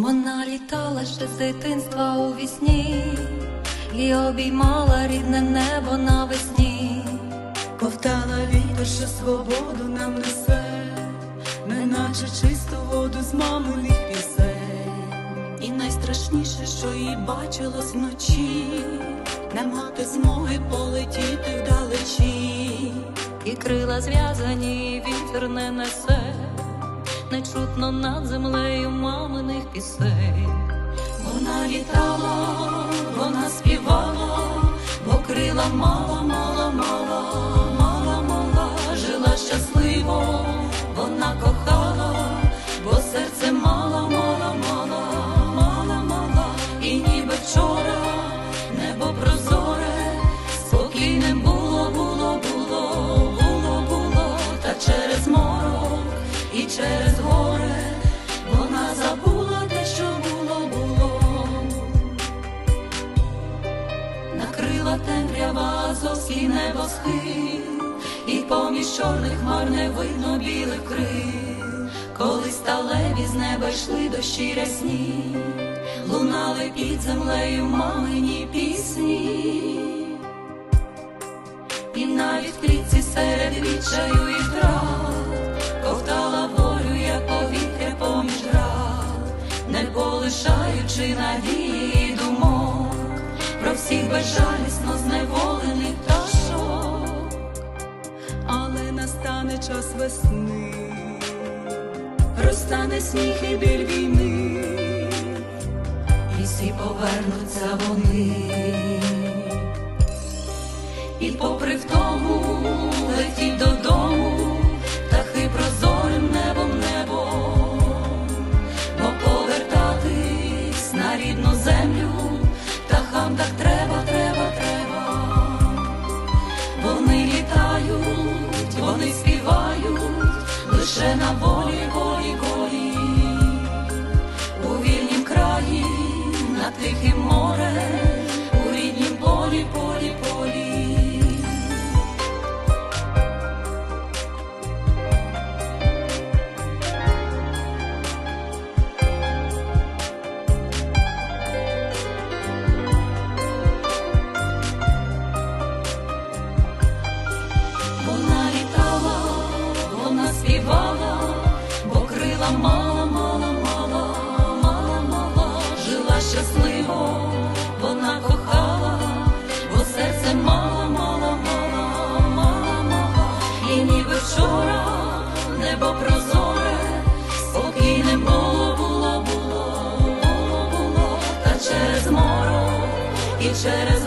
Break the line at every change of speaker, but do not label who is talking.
Вона літала ще з дитинства у вісні і обіймала рідне небо навесні.
Ковтала вітер, що свободу нам несе, неначе чисту воду з маминих пісень. І найстрашніше, що їй бачилось вночі, не мати змоги полетіти вдалечі.
і крила зв'язані, і вітер не несе, не чутно над землею маминих пісень.
Вона літала, вона співала, бо крила мала, мала, мала, мала, мала, жила щасливо, вона кохала, бо серце мала, мала, мала, мала, мала, і ніби вчора небо прозоре, спокійним було, було, було, було, було, та через морок і через Накрила темрява азовський небосхил, і поміж чорних хмар не видно білих крил. Коли сталеві з неба йшли дощі рясні, лунали під землею мамині пісні. І навіть клітці серед відчаю і втрат ковтала волю, як повітря поміж град, не полишаючи надії безжалісно зневолених пташок. Але настане час весни, розтане сніг і біль війни, і всі повернуться вони. І попри втому летіть σε ένα мала, мала, мала, мала, мала, жила щасливо, вона кохала, бо серце мала, мала, мала, мала, мала, і ніби вчора небо прозоре, спокійним було, було, було, та через морок і через.